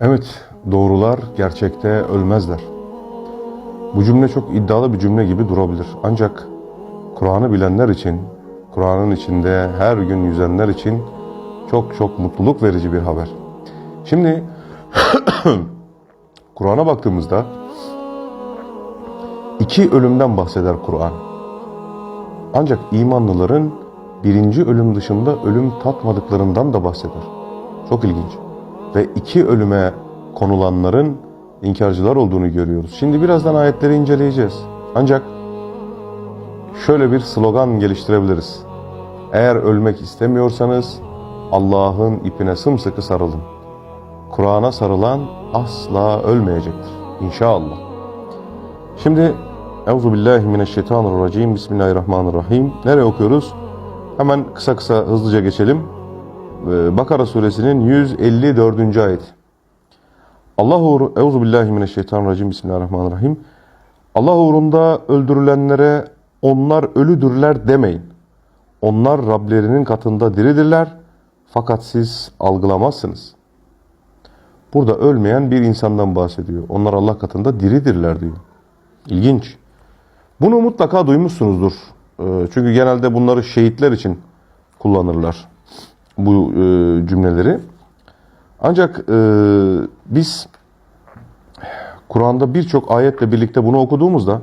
Evet, doğrular gerçekte ölmezler. Bu cümle çok iddialı bir cümle gibi durabilir. Ancak Kur'an'ı bilenler için, Kur'an'ın içinde her gün yüzenler için çok çok mutluluk verici bir haber. Şimdi Kur'an'a baktığımızda iki ölümden bahseder Kur'an. Ancak imanlıların birinci ölüm dışında ölüm tatmadıklarından da bahseder. Çok ilginç. Ve iki ölüme konulanların inkarcılar olduğunu görüyoruz. Şimdi birazdan ayetleri inceleyeceğiz. Ancak şöyle bir slogan geliştirebiliriz. Eğer ölmek istemiyorsanız Allah'ın ipine sımsıkı sarılın. Kur'an'a sarılan asla ölmeyecektir. İnşallah. Şimdi Euzubillahimineşşeytanirracim Bismillahirrahmanirrahim. Nereye okuyoruz? Hemen kısa kısa hızlıca geçelim. Ee, Bakara suresinin 154. ayet. Allah uğru Euzubillahimineşşeytanirracim Bismillahirrahmanirrahim. Allah uğrunda öldürülenlere onlar ölüdürler demeyin. Onlar Rablerinin katında diridirler fakat siz algılamazsınız. Burada ölmeyen bir insandan bahsediyor. Onlar Allah katında diridirler diyor. İlginç. Bunu mutlaka duymuşsunuzdur. Ee, Çünkü genelde bunları şehitler için kullanırlar bu e, cümleleri. Ancak e, biz Kur'an'da birçok ayetle birlikte bunu okuduğumuzda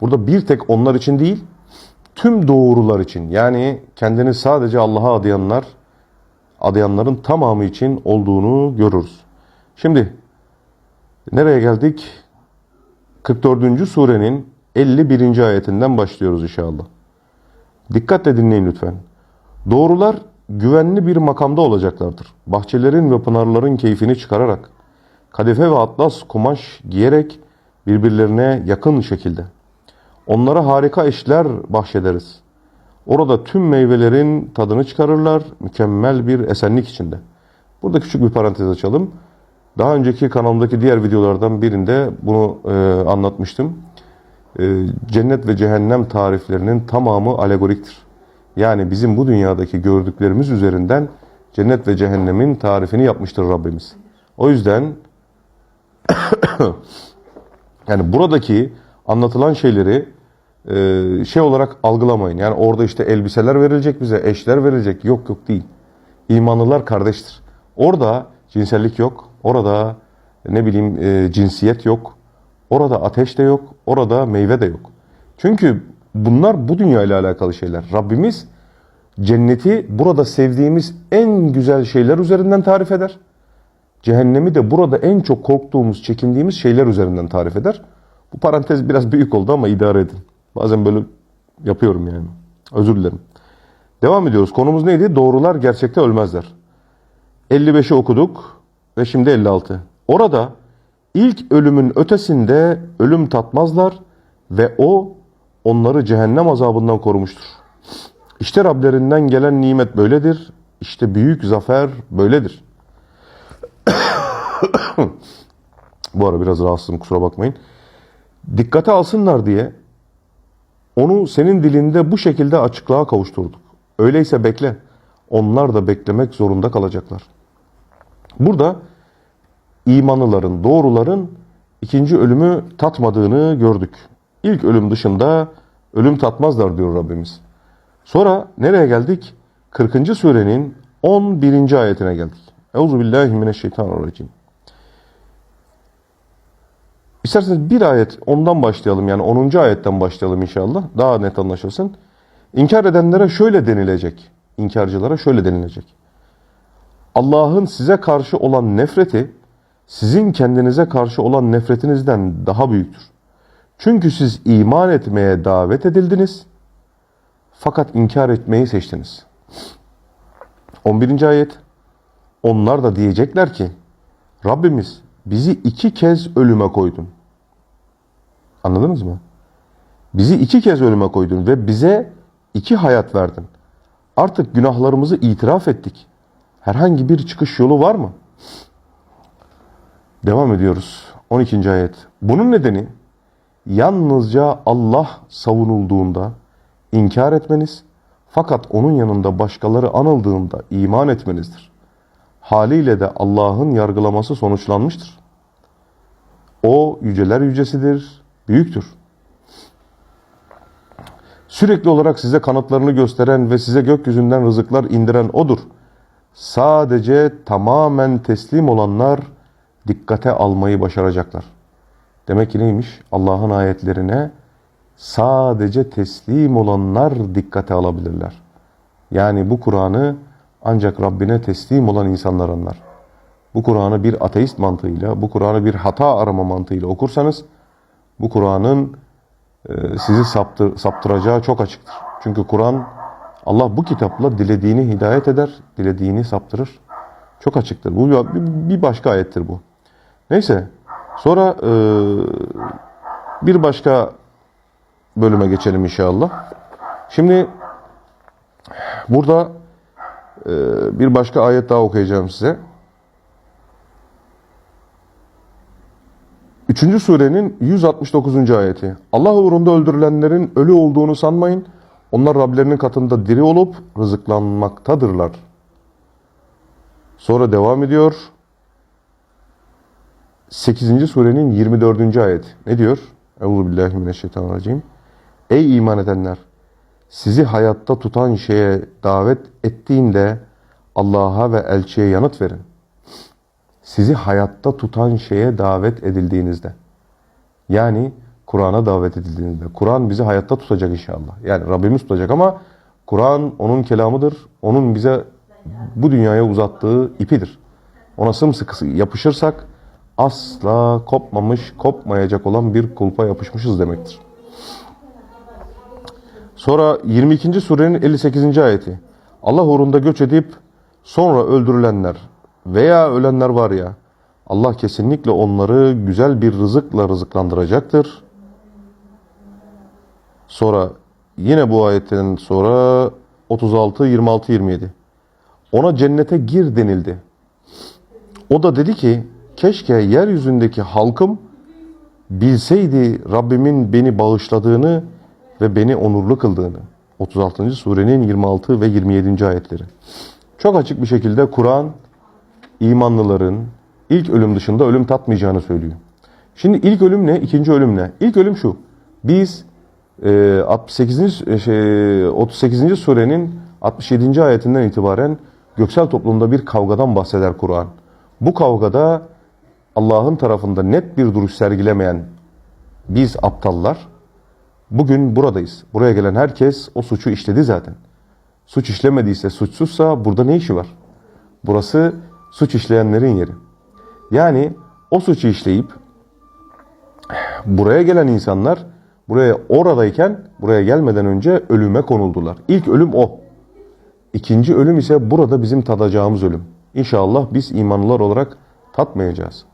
burada bir tek onlar için değil, tüm doğrular için yani kendini sadece Allah'a adayanlar, adayanların tamamı için olduğunu görürüz. Şimdi nereye geldik? 44. surenin 51. ayetinden başlıyoruz inşallah. Dikkatle dinleyin lütfen. Doğrular güvenli bir makamda olacaklardır. Bahçelerin ve pınarların keyfini çıkararak, kadife ve atlas kumaş giyerek birbirlerine yakın şekilde. Onlara harika eşler bahşederiz. Orada tüm meyvelerin tadını çıkarırlar, mükemmel bir esenlik içinde. Burada küçük bir parantez açalım. Daha önceki kanalımdaki diğer videolardan birinde bunu e, anlatmıştım. E, cennet ve cehennem tariflerinin tamamı alegoriktir. Yani bizim bu dünyadaki gördüklerimiz üzerinden cennet ve cehennemin tarifini yapmıştır Rabbimiz. O yüzden yani buradaki anlatılan şeyleri e, şey olarak algılamayın. Yani orada işte elbiseler verilecek bize, eşler verilecek. Yok yok değil. İmanlılar kardeştir. Orada cinsellik yok. Orada ne bileyim e, cinsiyet yok. Orada ateş de yok. Orada meyve de yok. Çünkü bunlar bu dünya ile alakalı şeyler. Rabbimiz cenneti burada sevdiğimiz en güzel şeyler üzerinden tarif eder. Cehennemi de burada en çok korktuğumuz, çekindiğimiz şeyler üzerinden tarif eder. Bu parantez biraz büyük oldu ama idare edin. Bazen böyle yapıyorum yani. Özür dilerim. Devam ediyoruz. Konumuz neydi? Doğrular gerçekte ölmezler. 55'i okuduk ve şimdi 56. Orada ilk ölümün ötesinde ölüm tatmazlar ve o onları cehennem azabından korumuştur. İşte Rablerinden gelen nimet böyledir. İşte büyük zafer böyledir. Bu ara biraz rahatsızım kusura bakmayın. Dikkate alsınlar diye onu senin dilinde bu şekilde açıklığa kavuşturduk. Öyleyse bekle. Onlar da beklemek zorunda kalacaklar. Burada imanlıların, doğruların ikinci ölümü tatmadığını gördük. İlk ölüm dışında ölüm tatmazlar diyor Rabbimiz. Sonra nereye geldik? 40. surenin 11. ayetine geldik. Euzubillahimineşşeytanirracim. İsterseniz bir ayet ondan başlayalım yani 10. ayetten başlayalım inşallah. Daha net anlaşılsın. İnkar edenlere şöyle denilecek. İnkarcılara şöyle denilecek. Allah'ın size karşı olan nefreti sizin kendinize karşı olan nefretinizden daha büyüktür. Çünkü siz iman etmeye davet edildiniz fakat inkar etmeyi seçtiniz. 11. ayet Onlar da diyecekler ki Rabbimiz bizi iki kez ölüme koydun. Anladınız mı? Bizi iki kez ölüme koydun ve bize iki hayat verdin. Artık günahlarımızı itiraf ettik. Herhangi bir çıkış yolu var mı? Devam ediyoruz. 12. ayet. Bunun nedeni yalnızca Allah savunulduğunda inkar etmeniz fakat onun yanında başkaları anıldığında iman etmenizdir. haliyle de Allah'ın yargılaması sonuçlanmıştır. O yüceler yücesidir, büyüktür. Sürekli olarak size kanatlarını gösteren ve size gökyüzünden rızıklar indiren O'dur. Sadece tamamen teslim olanlar dikkate almayı başaracaklar. Demek ki neymiş? Allah'ın ayetlerine sadece teslim olanlar dikkate alabilirler. Yani bu Kur'an'ı ancak Rabbine teslim olan insanlar anlar. Bu Kur'an'ı bir ateist mantığıyla, bu Kur'an'ı bir hata arama mantığıyla okursanız bu Kur'an'ın e, sizi saptır, saptıracağı çok açıktır. Çünkü Kur'an Allah bu kitapla dilediğini hidayet eder, dilediğini saptırır. Çok açıktır. Bu bir- bir başka ayettir bu. Neyse. Sonra e, bir başka bölüme geçelim inşallah. Şimdi burada e, bir başka ayet daha okuyacağım size. Üçüncü surenin 169. ayeti. Allah uğrunda öldürülenlerin ölü olduğunu sanmayın. Onlar Rablerinin katında diri olup rızıklanmaktadırlar. Sonra devam ediyor. 8. surenin 24. ayet. Ne diyor? Euzubillahimineşşeytanirracim. Ey iman edenler! Sizi hayatta tutan şeye davet ettiğinde Allah'a ve elçiye yanıt verin. Sizi hayatta tutan şeye davet edildiğinizde. Yani Kur'an'a davet edildiğinizde. Kur'an bizi hayatta tutacak inşallah. Yani Rabbimiz tutacak ama Kur'an onun kelamıdır. Onun bize bu dünyaya uzattığı ipidir. Ona sımsıkı yapışırsak asla kopmamış, kopmayacak olan bir kulpa yapışmışız demektir. Sonra 22. surenin 58. ayeti. Allah uğrunda göç edip sonra öldürülenler veya ölenler var ya Allah kesinlikle onları güzel bir rızıkla rızıklandıracaktır. Sonra yine bu ayetten sonra 36 26 27. Ona cennete gir denildi. O da dedi ki keşke yeryüzündeki halkım bilseydi Rabbimin beni bağışladığını ve beni onurlu kıldığını. 36. surenin 26 ve 27. ayetleri. Çok açık bir şekilde Kur'an imanlıların ilk ölüm dışında ölüm tatmayacağını söylüyor. Şimdi ilk ölüm ne? İkinci ölüm ne? İlk ölüm şu. Biz e, 68. Şey, 38. surenin 67. ayetinden itibaren göksel toplumda bir kavgadan bahseder Kur'an. Bu kavgada Allah'ın tarafında net bir duruş sergilemeyen biz aptallar bugün buradayız. Buraya gelen herkes o suçu işledi zaten. Suç işlemediyse, suçsuzsa burada ne işi var? Burası suç işleyenlerin yeri. Yani o suçu işleyip buraya gelen insanlar buraya oradayken buraya gelmeden önce ölüme konuldular. İlk ölüm o. İkinci ölüm ise burada bizim tadacağımız ölüm. İnşallah biz imanlılar olarak tatmayacağız.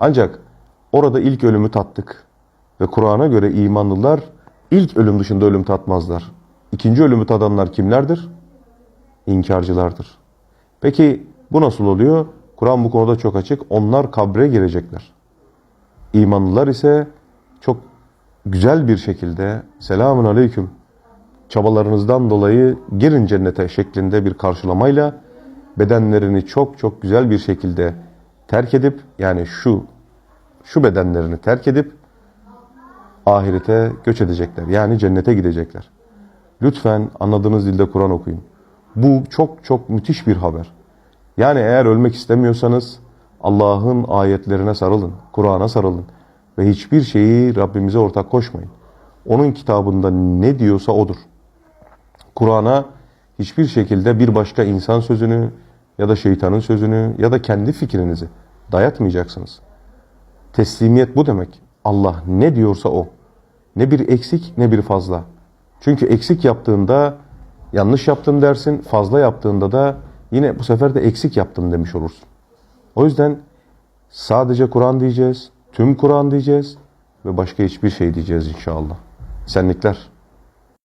Ancak orada ilk ölümü tattık. Ve Kur'an'a göre imanlılar ilk ölüm dışında ölüm tatmazlar. İkinci ölümü tadanlar kimlerdir? İnkarcılardır. Peki bu nasıl oluyor? Kur'an bu konuda çok açık. Onlar kabre girecekler. İmanlılar ise çok güzel bir şekilde selamun aleyküm çabalarınızdan dolayı girin cennete şeklinde bir karşılamayla bedenlerini çok çok güzel bir şekilde terk edip yani şu şu bedenlerini terk edip ahirete göç edecekler. Yani cennete gidecekler. Lütfen anladığınız dilde Kur'an okuyun. Bu çok çok müthiş bir haber. Yani eğer ölmek istemiyorsanız Allah'ın ayetlerine sarılın, Kur'an'a sarılın ve hiçbir şeyi Rabbimize ortak koşmayın. Onun kitabında ne diyorsa odur. Kur'an'a hiçbir şekilde bir başka insan sözünü ya da şeytanın sözünü ya da kendi fikrinizi dayatmayacaksınız. Teslimiyet bu demek. Allah ne diyorsa o. Ne bir eksik ne bir fazla. Çünkü eksik yaptığında yanlış yaptım dersin, fazla yaptığında da yine bu sefer de eksik yaptım demiş olursun. O yüzden sadece Kur'an diyeceğiz, tüm Kur'an diyeceğiz ve başka hiçbir şey diyeceğiz inşallah. Senlikler.